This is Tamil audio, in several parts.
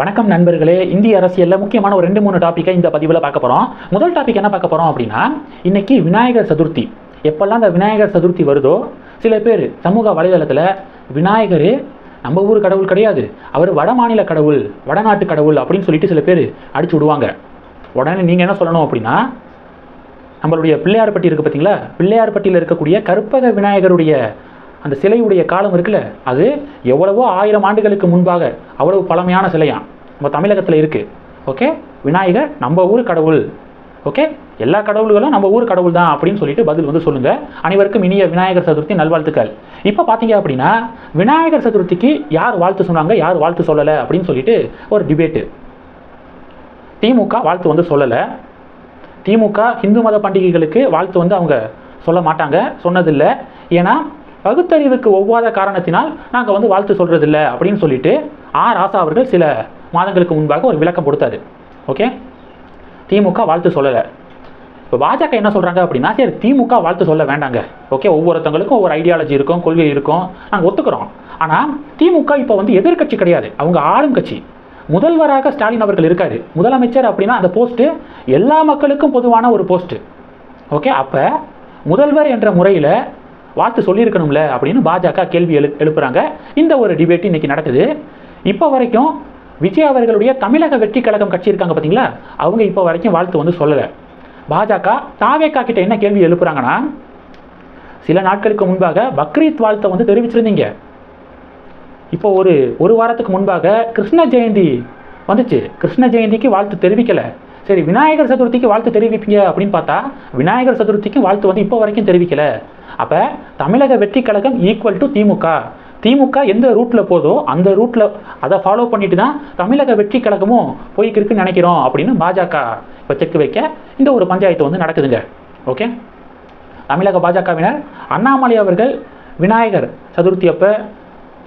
வணக்கம் நண்பர்களே. இந்திய அரசியலில் முக்கியமான ஒரு ரெண்டு மூணு டாப்பிக்கை இந்த பதிவில் பார்க்க போகிறோம் முதல் டாபிக் என்ன பார்க்க போகிறோம் அப்படின்னா இன்னைக்கு விநாயகர் சதுர்த்தி. எப்பெல்லாம் அந்த விநாயகர் சதுர்த்தி வருதோ சில பேர் சமூக வலைதளத்தில் விநாயகர் நம்ம ஊர் கடவுள் கிடையாது. அவர் வட மாநில கடவுள் வடநாட்டு கடவுள் அப்படின்னு சொல்லிட்டு சில பேர் அடிச்சு விடுவாங்க. உடனே நீங்கள் என்ன சொல்லணும் அப்படின்னா நம்மளுடைய பிள்ளையார்பட்டி இருக்குது பார்த்தீங்களா பிள்ளையார்பட்டியில் இருக்கக்கூடிய கற்பக விநாயகருடைய அந்த சிலையுடைய காலம் இருக்குல்ல? அது எவ்வளவோ ஆயிரம் ஆண்டுகளுக்கு முன்பாக அவ்வளவு பழமையான சிலையாம் நம்ம தமிழகத்தில் இருக்குது ஓகே? விநாயகர் நம்ம ஊர் கடவுள். ஓகே? எல்லா கடவுள்களும் நம்ம ஊர் கடவுள் தான் அப்படின்னு சொல்லிட்டு பதில் வந்து சொல்லுங்கள் அனைவருக்கும் இனிய விநாயகர் சதுர்த்தி நல்வாழ்த்துக்கள். இப்போ பார்த்தீங்க அப்படின்னா விநாயகர் சதுர்த்திக்கு யார் வாழ்த்து சொன்னாங்க யார் வாழ்த்து சொல்லலை அப்படின்னு சொல்லிட்டு ஒரு டிபேட்டு திமுக வாழ்த்து வந்து சொல்லலை. திமுக இந்து மத பண்டிகைகளுக்கு வாழ்த்து வந்து அவங்க சொல்ல மாட்டாங்க சொன்னதில்லை. ஏன்னா பகுத்தறிவுக்கு ஒவ்வாத காரணத்தினால் நாங்கள் வந்து வாழ்த்து சொல்கிறதில்ல அப்படின்னு சொல்லிட்டு ஆர் ராசா அவர்கள் சில மாதங்களுக்கு முன்பாக ஒரு விளக்கம் கொடுத்தாரு. ஓகே திமுக வாழ்த்து சொல்லலை. இப்போ பாஜக என்ன சொல்கிறாங்க அப்படின்னா சரி திமுக வாழ்த்து சொல்ல வேண்டாங்க. ஓகே ஒவ்வொருத்தவங்களுக்கும் ஒவ்வொரு ஐடியாலஜி இருக்கும் கொள்கை இருக்கும். நாங்கள் ஒத்துக்கிறோம். ஆனால் திமுக இப்போ வந்து எதிர்க்கட்சி கிடையாது. அவங்க ஆளும் கட்சி. முதல்வராக ஸ்டாலின் அவர்கள் இருக்காரு. முதலமைச்சர் அப்படின்னா அந்த போஸ்ட்டு எல்லா மக்களுக்கும் பொதுவான ஒரு போஸ்ட்டு ஓகே அப்போ முதல்வர் என்ற முறையில் வாழ்த்து சொல்லியிருக்கணும்ல அப்படின்னு பாஜக கேள்வி எழு எழுப்புறாங்க. இந்த ஒரு டிபேட் இன்னைக்கு நடக்குது. இப்போ வரைக்கும் விஜய் அவர்களுடைய தமிழக வெற்றி கழகம் கட்சி இருக்காங்க பார்த்தீங்களா அவங்க இப்போ வரைக்கும் வாழ்த்து வந்து சொல்லலை. பாஜக தாவேக்கா கிட்ட என்ன கேள்வி எழுப்புறாங்கன்னா சில நாட்களுக்கு முன்பாக பக்ரீத் வாழ்த்தை வந்து தெரிவிச்சிருந்தீங்க. இப்போ ஒரு ஒரு வாரத்துக்கு முன்பாக கிருஷ்ண ஜெயந்தி வந்துச்சு. கிருஷ்ண ஜெயந்திக்கு வாழ்த்து தெரிவிக்கலை. சரி விநாயகர் சதுர்த்திக்கு வாழ்த்து தெரிவிப்பீங்க அப்படின்னு பார்த்தா விநாயகர் சதுர்த்திக்கு வாழ்த்து வந்து இப்போ வரைக்கும் தெரிவிக்கல. அப்போ தமிழக வெற்றி கழகம் ஈக்குவல் டு திமுக. திமுக எந்த ரூட்டில் போதோ அந்த ரூட்டில் அதை ஃபாலோ பண்ணிட்டு தான் தமிழக வெற்றி கழகமும் போய்க்கிருக்குன்னு நினைக்கிறோம் அப்படின்னு பாஜக. இப்போ செக் வைக்க இந்த ஒரு பஞ்சாயத்து வந்து நடக்குதுங்க. ஓகே தமிழக பாஜகவினர் அண்ணாமலை அவர்கள் விநாயகர் சதுர்த்தி அப்போ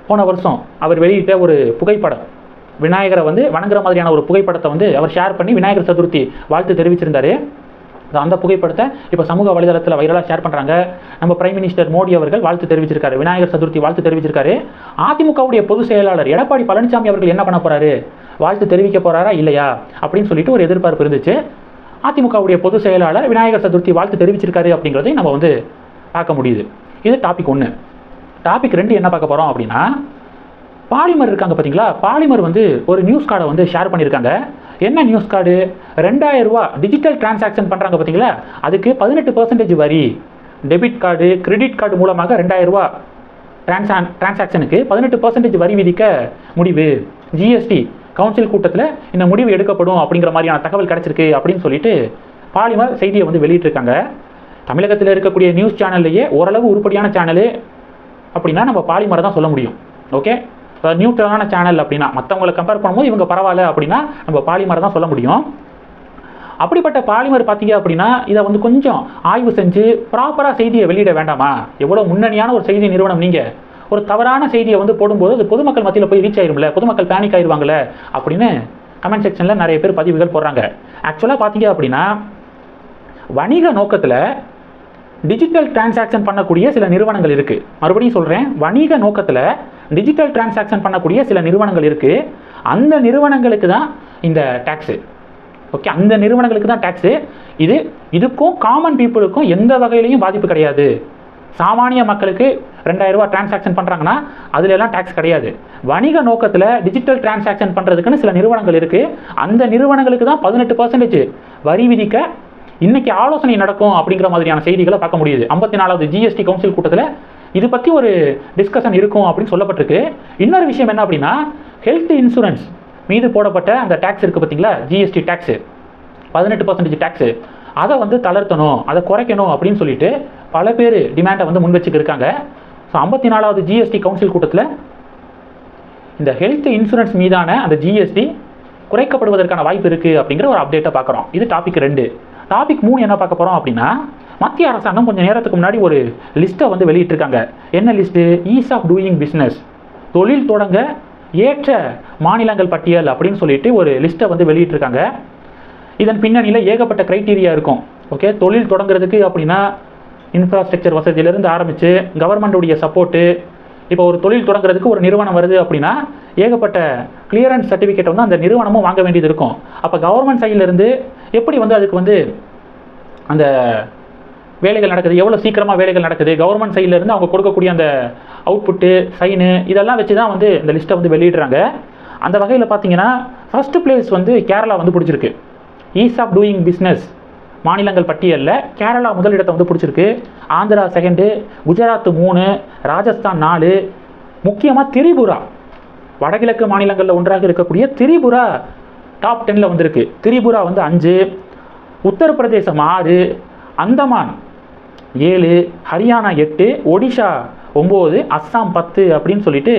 போன வருஷம் அவர் வெளியிட்ட ஒரு புகைப்படம். விநாயகரை வந்து வணங்குற மாதிரியான ஒரு புகைப்படத்தை வந்து அவர் ஷேர் பண்ணி விநாயகர் சதுர்த்தி வாழ்த்து தெரிவிச்சிருந்தாரு. அந்த புகைப்படத்தை இப்போ சமூக வலைதளத்தில் வைரலாக ஷேர் பண்ணுறாங்க நம்ம பிரைம் மினிஸ்டர் மோடி அவர்கள் வாழ்த்து தெரிவிச்சிருக்காரு. விநாயகர் சதுர்த்தி வாழ்த்து தெரிவிச்சிருக்காரு. அதிமுகவுடைய பொதுச் செயலாளர் எடப்பாடி பழனிசாமி அவர்கள் என்ன பண்ண போகிறாரு வாழ்த்து தெரிவிக்க போகிறாரா இல்லையா? அப்படின்னு சொல்லிட்டு ஒரு எதிர்பார்ப்பு இருந்துச்சு. அதிமுகவுடைய பொதுச் செயலாளர் விநாயகர் சதுர்த்தி வாழ்த்து தெரிவிச்சிருக்காரு அப்படிங்கிறதையும் நம்ம வந்து பார்க்க முடியுது. இது டாபிக் ஒன்று டாபிக் ரெண்டு என்ன பார்க்க போகிறோம் அப்படின்னா பாலிமர் இருக்காங்க பார்த்தீங்களா பாலிமர் வந்து ஒரு நியூஸ் கார்டை வந்து ஷேர் பண்ணியிருக்காங்க. என்ன நியூஸ் கார்டு ரெண்டாயிரம் ரூபா டிஜிட்டல் டிரான்சாக்ஷன் பண்ணுறாங்க பார்த்தீங்களா அதுக்கு பதினெட்டு பர்சன்டேஜ் வரி. டெபிட் கார்டு கிரெடிட் கார்டு மூலமாக ரெண்டாயிரம் ரூபா டிரான்சா டிரான்சாக்ஷனுக்கு பதினெட்டு பர்சன்டேஜ் வரி விதிக்க முடிவு. ஜிஎஸ்டி கவுன்சில் கூட்டத்தில் இந்த முடிவு எடுக்கப்படும் அப்படிங்கிற மாதிரியான தகவல் கிடச்சிருக்கு அப்படின்னு சொல்லிட்டு பாலிமர் செய்தியை வந்து வெளியிட்டிருக்காங்க. தமிழகத்தில் இருக்கக்கூடிய நியூஸ் சேனல்லையே ஓரளவு உருப்படியான சேனலு அப்படின்னா நம்ம பாலிமரை தான் சொல்ல முடியும். ஓகே நியூட்ரலான சேனல் அப்படின்னா மற்றவங்களை கம்பேர் பண்ணும்போது இவங்க பரவாயில்ல அப்படின்னா நம்ம பாலிமரை தான் சொல்ல முடியும். அப்படிப்பட்ட பாலிமர் பார்த்தீங்க அப்படின்னா இதை வந்து கொஞ்சம் ஆய்வு செஞ்சு ப்ராப்பராக செய்தியை வெளியிட வேண்டாமா? எவ்வளோ முன்னணியான ஒரு செய்தி நிறுவனம் நீங்கள் ஒரு தவறான செய்தியை வந்து போடும்போது அது பொதுமக்கள் மத்தியில் போய் ரீச் ஆயிரும்ல? பொதுமக்கள் பேனிக் ஆயிடுவாங்கல்ல அப்படின்னு கமெண்ட் செக்ஷனில் நிறைய பேர் பதிவுகள் போடுறாங்க. ஆக்சுவலாக பார்த்தீங்க அப்படின்னா வணிக நோக்கத்தில் டிஜிட்டல் டிரான்சாக்ஷன் பண்ணக்கூடிய சில நிறுவனங்கள் இருக்குது மறுபடியும் சொல்கிறேன் வணிக நோக்கத்தில் டிஜிட்டல் டிரான்சாக்ஷன் பண்ணக்கூடிய சில நிறுவனங்கள் இருக்குது அந்த நிறுவனங்களுக்கு தான் இந்த டேக்ஸு ஓகே அந்த நிறுவனங்களுக்கு தான் டேக்ஸு இது இதுக்கும் காமன் பீப்புளுக்கும் எந்த வகையிலையும் பாதிப்பு கிடையாது. சாமானிய மக்களுக்கு ரெண்டாயிரம் டிரான்சாக்ஷன் பண்ணுறாங்கன்னா அதுல எல்லாம் டேக்ஸ் கிடையாது. வணிக நோக்கத்தில் டிஜிட்டல் டிரான்சாக்ஷன் பண்ணுறதுக்குன்னு சில நிறுவனங்கள் இருக்குது அந்த நிறுவனங்களுக்கு தான் பதினெட்டு பர்சன்டேஜ் வரி விதிக்க இன்னைக்கு ஆலோசனை நடக்கும் அப்படிங்கிற மாதிரியான செய்திகளை பார்க்க முடியுது. ஐம்பத்தி நாலாவது ஜிஎஸ்டி கவுன்சில் கூட்டத்தில் இது பற்றி ஒரு டிஸ்கஷன் இருக்கும் அப்படின்னு சொல்லப்பட்டிருக்கு. இன்னொரு விஷயம் என்ன அப்படின்னா ஹெல்த் இன்சூரன்ஸ் மீது போடப்பட்ட அந்த டேக்ஸ் இருக்குது பார்த்தீங்களா? ஜிஎஸ்டி டேக்ஸு பதினெட்டு பர்சன்டேஜ் டேக்ஸு அதை வந்து தளர்த்தணும் அதை குறைக்கணும் அப்படின்னு சொல்லிட்டு பல பேர் டிமாண்டை வந்து முன் வச்சுக்கிருக்காங்க ஸோ ஐம்பத்தி நாலாவது ஜிஎஸ்டி கவுன்சில் கூட்டத்தில் இந்த ஹெல்த் இன்சூரன்ஸ் மீதான அந்த ஜிஎஸ்டி குறைக்கப்படுவதற்கான வாய்ப்பு இருக்குது அப்படிங்கிற ஒரு அப்டேட்டை பார்க்குறோம். இது டாபிக் ரெண்டு. டாபிக் மூணு என்ன பார்க்க போகிறோம் அப்படின்னா மத்திய அரசாங்கம் கொஞ்சம் நேரத்துக்கு முன்னாடி ஒரு லிஸ்ட்டை வந்து வெளியிட்டிருக்காங்க. என்ன list ease of doing business தொழில் தொடங்க ஏற்ற மாநிலங்கள் பட்டியல் அப்படின்னு சொல்லிட்டு ஒரு லிஸ்ட்டை வந்து வெளியிட்டிருக்காங்க. இதன் பின்னணியில் ஏகப்பட்ட க்ரைட்டீரியா இருக்கும். ஓகே தொழில் தொடங்குறதுக்கு அப்படின்னா இன்ஃப்ராஸ்ட்ரக்சர் வசதியிலேருந்து ஆரம்பித்து கவர்மெண்ட்டுடைய சப்போர்ட்டு இப்போ ஒரு தொழில் தொடங்குறதுக்கு ஒரு நிறுவனம் வருது அப்படின்னா ஏகப்பட்ட கிளியரன்ஸ் சர்டிஃபிகேட் வந்து அந்த நிறுவனமும் வாங்க வேண்டியது இருக்கும். அப்போ கவர்மெண்ட் சைட்லேருந்து எப்படி வந்து அதுக்கு வந்து அந்த வேலைகள் நடக்குது எவ்வளோ சீக்கிரமாக வேலைகள் நடக்குது கவர்மெண்ட் சைட்லேருந்து அவங்க கொடுக்கக்கூடிய அந்த அவுட்புட்டு சைனு இதெல்லாம் வச்சு தான் வந்து இந்த லிஸ்ட்டை வந்து வெளியிடுறாங்க. அந்த வகையில் பார்த்தீங்கன்னா ஃபஸ்ட்டு பிளேஸ் வந்து கேரளா வந்து பிடிச்சிருக்கு. ஈஸ் ஆஃப் டூயிங் பிஸ்னஸ் மாநிலங்கள் பட்டியலில் கேரளா முதலிடத்தை வந்து பிடிச்சிருக்கு. ஆந்திரா செகண்டு குஜராத் மூணு ராஜஸ்தான் நாலு முக்கியமாக திரிபுரா. வடகிழக்கு மாநிலங்களில் ஒன்றாக இருக்கக்கூடிய திரிபுரா டாப் டென்னில் வந்திருக்கு. திரிபுரா வந்து அஞ்சு உத்தரப்பிரதேசம் ஆறு அந்தமான் ஏழு ஹரியானா எட்டு ஒடிஷா ஒம்பது அஸ்ஸாம் பத்து அப்படின்னு சொல்லிட்டு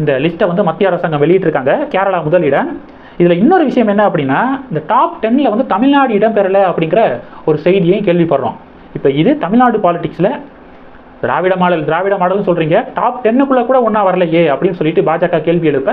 இந்த லிஸ்ட்டை வந்து மத்திய அரசாங்கம் வெளியிட்டிருக்காங்க. கேரளா முதலிடம் இதில் இன்னொரு விஷயம் என்ன அப்படின்னா இந்த டாப் டென்னில் வந்து தமிழ்நாடு இடம்பெறலை அப்படிங்கிற ஒரு செய்தியையும் கேள்விப்படுறோம். இப்போ இது தமிழ்நாடு பாலிடிக்ஸில் திராவிட மாடல் திராவிட மாடல்னு சொல்கிறீங்க டாப் டென்னுக்குள்ளே கூட ஒன்றா வரலையே அப்படின்னு சொல்லிட்டு பாஜக கேள்வி எழுப்ப